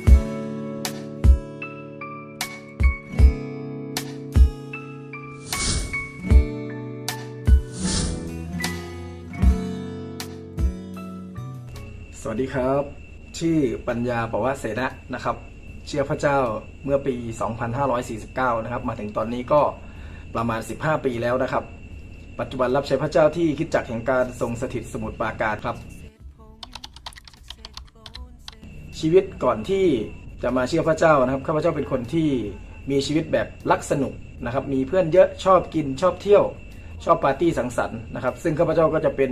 สวัสดีครับ ชื่อปัญญาปวะเสนะนะครับ เชื่อพระเจ้าเมื่อปี 2549 นะครับ มาถึงตอนนี้ก็ประมาณ 15 ปีแล้วนะครับ ปัจจุบันรับใช้พระเจ้าที่คิดจักแห่งการทรงสถิตสมุทรปราการครับ ชีวิตก่อนที่จะมาเชื่อพระเจ้านะครับข้าพเจ้าเป็นคนที่มีชีวิตแบบรักสนุกนะครับ มีเพื่อนเยอะชอบกินชอบเที่ยว ชอบปาร์ตี้สังสรรค์นะครับ ซึ่งข้าพเจ้าก็จะเป็น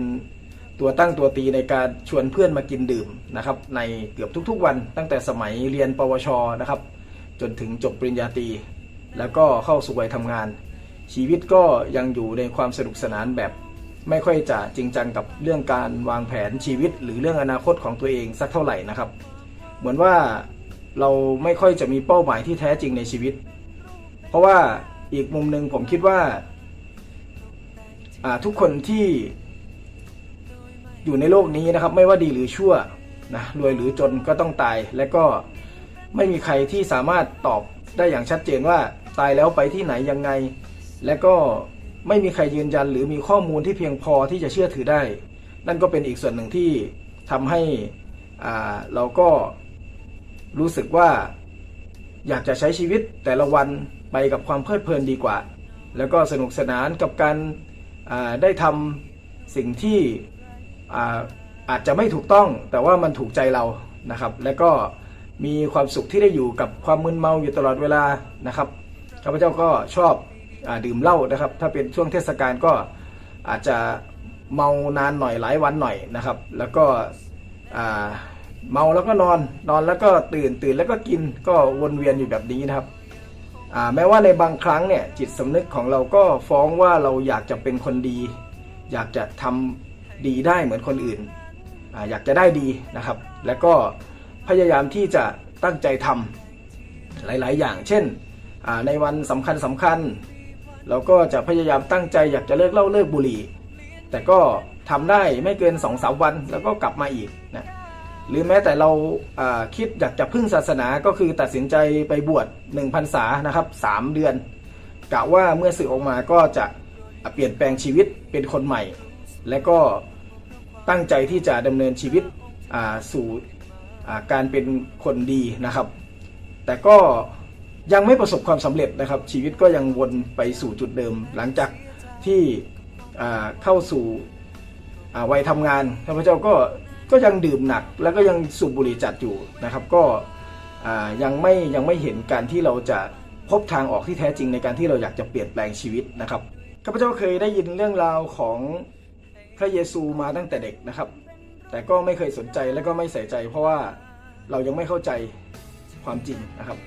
ตัวตั้งตัวตีในการชวนเพื่อนมากินดื่มนะครับ ในเกือบทุกๆวัน ตั้งแต่สมัยเรียนปวชนะครับ จนถึงจบปริญญาตรีแล้วก็เข้าสู่วัยทำงาน ชีวิตก็ยังอยู่ในความสนุกสนานแบบ ไม่ค่อยจะจริงจังกับเรื่องการวางแผนชีวิต หรือเรื่องอนาคตของตัวเองสักเท่าไหร่นะครับ เหมือนว่าเราไม่ค่อยจะมีเป้าหมายที่แท้จริงในชีวิต เพราะว่าอีกมุมหนึ่งผมคิดว่า ทุกคนที่อยู่ในโลกนี้นะครับ ไม่ว่าดีหรือชั่วนะรวยหรือจนก็ต้องตาย และก็ไม่มีใครที่สามารถตอบได้อย่างชัดเจนว่าตายแล้วไปที่ไหนยังไง และก็ไม่มีใครยืนยันหรือมีข้อมูลที่เพียงพอที่จะเชื่อถือได้ นั่นก็เป็นอีกส่วนหนึ่งที่ทำให้เราก็ รู้สึกว่า อยากจะใช้ชีวิตแต่ละวันไปกับความเพลิดเพลินดีกว่า แล้วก็สนุกสนานกับการได้ทำสิ่งที่อาอาจจะไม่ถูกต้องแต่ว่ามันถูกใจเรานะครับ แล้วก็มีความสุขที่ได้อยู่กับความมึนเมาอยู่ตลอดเวลานะครับข้าพเจ้าก็ชอบอดื่มเหล้านะครับ ถ้าเป็นช่วงเทศกาลก็อาจจะเมานานหน่อยหลายวันหน่อยนะครับ แล้วก็ เมาแล้วก็นอน นอนแล้วก็ตื่นตื่นแล้วก็กินก็วนเวียนอยู่แบบนี้นะครับแม้ว่าในบางครั้งเนี่ยจิตสำนึกของเราก็ฟ้องว่าเราอยากจะเป็นคนดี อยากจะทำดีได้เหมือนคนอื่นออยากจะได้ดีนะครับ แล้วก็พยายามที่จะตั้งใจทำหลาย ๆ อย่าง เช่นในวันสำคัญสำคัญ เราก็จะพยายามตั้งใจอยากจะเลิกเล้าเลิกบุหรี่ แต่ก็ทำได้ไม่เกิน2อสวันแล้วก็กลับมาอีกนะ หรือแม้แต่เราคิดอยากจะพึ่งศาสนาก็คือตัดสินใจไปบวช1พรรษานะครับ3เดือนกะว่าเมื่อสึกออกมาก็จะเปลี่ยนแปลงชีวิตเป็นคนใหม่ และก็ตั้งใจที่จะดำเนินชีวิตสู่การเป็นคนดีนะครับ แต่ก็ยังไม่ประสบความสำเร็จนะครับ ชีวิตก็ยังวนไปสู่จุดเดิม หลังจากที่เข้าสู่วัยทำงานข้าพเจ้าก็ ก็ยังดื่มหนักแล้วก็ยังสูบบุหรี่จัดอยู่นะครับ ก็ยังไม่ยังไม่เห็นการที่เราจะพบทางออกที่แท้จริงในการที่เราอยากจะเปลี่ยนแปลงชีวิตนะครับข้าพเจ้าเคยได้ยินเรื่องราวของพระเยซูมาตั้งแต่เด็กนะครับ แต่ก็ไม่เคยสนใจและก็ไม่ใส่ใจ เพราะว่าเรายังไม่เข้าใจความจริงนะครับ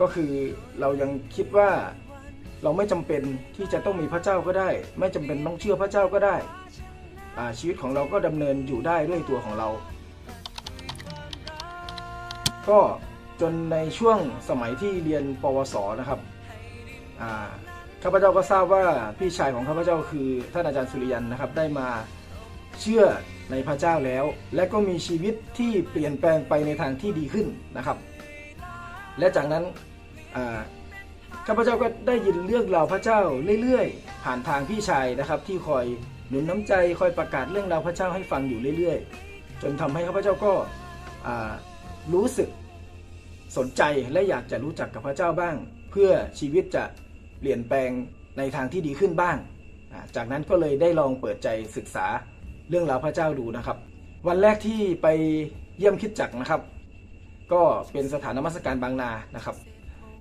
ก็คือเรายังคิดว่าเราไม่จำเป็นที่จะต้องมีพระเจ้าก็ได้ ไม่จำเป็นต้องเชื่อพระเจ้าก็ได้ ชีวิตของเราก็ดำเนินอยู่ได้ด้วยตัวของเรา ก็จนในช่วงสมัยที่เรียนปวสนะครับข้าพเจ้าก็ทราบว่าพี่ชายของข้าพเจ้าคือท่านอาจารย์สุริยันนะครับ ได้มาเชื่อในพระเจ้าแล้ว และก็มีชีวิตที่เปลี่ยนแปลงไปในทางที่ดีขึ้นนะครับ และจากนั้นข้าพเจ้าก็ได้ยินเรื่องราวพระเจ้าเรื่อยๆ ผ่านทางพี่ชายนะครับที่คอย หนุนน้ำใจคอยประกาศเรื่องราวพระเจ้าให้ฟังอยู่เรื่อยๆ จนทำให้ข้าพเจ้าก็รู้สึกสนใจและอยากจะรู้จักกับพระเจ้าบ้าง เพื่อชีวิตจะเปลี่ยนแปลงในทางที่ดีขึ้นบ้าง จากนั้นก็เลยได้ลองเปิดใจศึกษาเรื่องราวพระเจ้าดูนะครับ วันแรกที่ไปเยี่ยมคิดจักรนะครับ ก็เป็นสถานนมัสการบางนานะครับ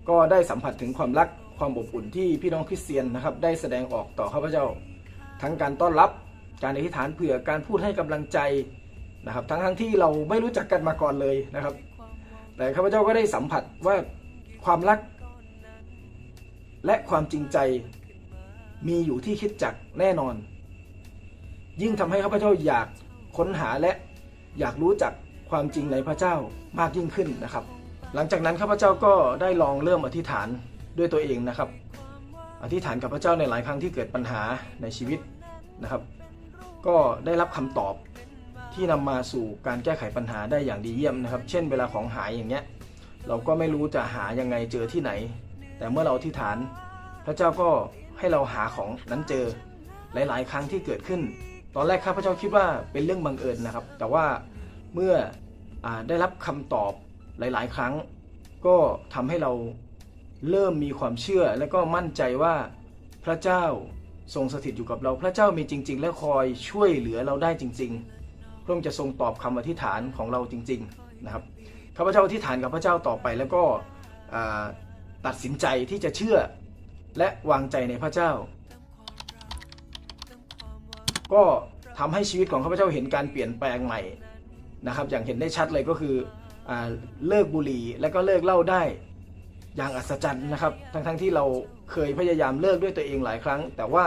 ก็ได้สัมผัสถึงความรักความอบอุ่นที่พี่น้องคริสเตียนนะครับ ได้แสดงออกต่อข้าพเจ้า ทั้งการต้อนรับการอธิษฐานเผื่อการพูดให้กำลังใจนะครับ ทั้งทั้งที่เราไม่รู้จักกันมาก่อนเลยนะครับ แต่ข้าพเจ้าก็ได้สัมผัสว่าความรัก และความจริงใจมีอยู่ที่คิดจักแน่นอน ยิ่งทำให้ข้าพเจ้าอยากค้นหาและอยากรู้จักความจริงในพระเจ้ามากยิ่งขึ้นนะครับ หลังจากนั้นข้าพเจ้าก็ได้ลองเริ่มอธิษฐานด้วยตัวเองนะครับ อธิษฐานกับพระเจ้าในหลายครั้งที่เกิดปัญหาในชีวิตนะครับ ก็ได้รับคำตอบที่นำมาสู่การแก้ไขปัญหาได้อย่างดีเยี่ยมนะครับ เช่นเวลาของหายอย่างเงี้ยเราก็ไม่รู้จะหายังไงเจอที่ไหน แต่เมื่อเราอธิษฐาน พระเจ้าก็ให้เราหาของนั้นเจอหลาย ๆ ครั้งที่เกิดขึ้น ตอนแรกข้าพเจ้าคิดว่าเป็นเรื่องบังเอิญนะครับ แต่ว่าเมื่ออได้รับคำตอบหลาย ๆ ครั้ง ก็ทำให้เรา เริ่มมีความเชื่อและก็มั่นใจว่าพระเจ้าทรงสถิตอยู่กับเรา พระเจ้ามีจริง ๆ และคอยช่วยเหลือเราได้จริง ๆ พระองค์จะทรงตอบคำอธิษฐานของเราจริง ๆ นะครับ ข้าพเจ้าอธิษฐานกับพระเจ้าต่อไปแล้วก็ตัดสินใจที่จะเชื่อและวางใจในพระเจ้า ก็ทำให้ชีวิตของข้าพเจ้าเห็นการเปลี่ยนแปลงใหม่นะครับ อย่างเห็นได้ชัดเลยก็คืออเลิกบุหรี่และก็เลิกเหล้าได้ อย่างอัศจรรย์นะครับ ทั้งๆที่เราเคยพยายามเลิกด้วยตัวเองหลายครั้ง แต่ว่า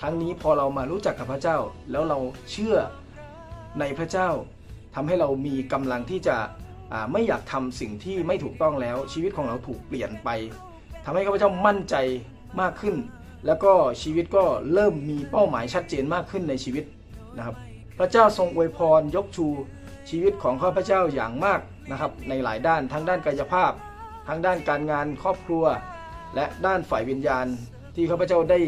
ครั้งนี้พอเรามารู้จักกับพระเจ้า แล้วเราเชื่อในพระเจ้าทำให้เรามีกำลังที่จะไม่อยากทำสิ่งที่ไม่ถูกต้องแล้ว ชีวิตของเราถูกเปลี่ยนไปทำให้ข้าพเจ้ามั่นใจมากขึ้น แล้วก็ชีวิตก็เริ่มมีเป้าหมายชัดเจนมากขึ้นในชีวิตนะครับ พระเจ้าทรงอวยพรยกชูชีวิตของข้าพเจ้าอย่างมากนะครับ ในหลายด้านทั้งด้านกายภาพ ทั้งด้านการงานครอบครัว และด้านฝ่ายวิญญาณ ที่ข้าพเจ้าได้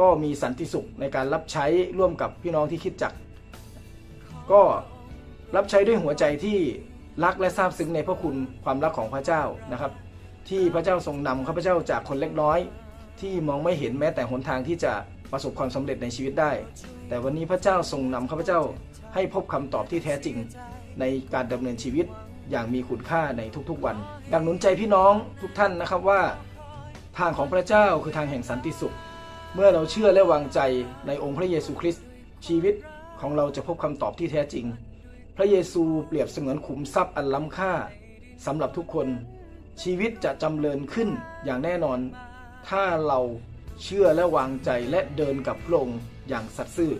ก็มีสันติสุขในการรับใช้ร่วมกับพี่น้องที่คิดจัก ก็รับใช้ด้วยหัวใจที่รักและซาบซึ้งในพระคุณความรักของพระเจ้านะครับ ที่พระเจ้าทรงนำข้าพเจ้าจากคนเล็กน้อย ที่มองไม่เห็นแม้แต่หนทางที่จะประสบความสำเร็จในชีวิตได้ แต่วันนี้พระเจ้าทรงนำข้าพเจ้าให้พบคำตอบที่แท้จริงในการดำเนินชีวิต อย่างมีคุณค่าในทุกๆวัน ดังหนุนใจพี่น้องทุกท่านนะครับว่า ทางของพระเจ้าคือทางแห่งสันติสุข เมื่อเราเชื่อและวางใจในองค์พระเยซูคริสต์ชีวิตของเราจะพบคำตอบที่แท้จริง พระเยซูเปรียบเสมือนขุมทรัพย์อันล้ำค่าสำหรับทุกคน ชีวิตจะจำเริญขึ้นอย่างแน่นอน ถ้าเราเชื่อและวางใจและเดินกับพระองค์อย่างสัตย์ซื่อ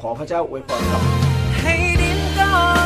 ขอพระเจ้าอวยพรครับ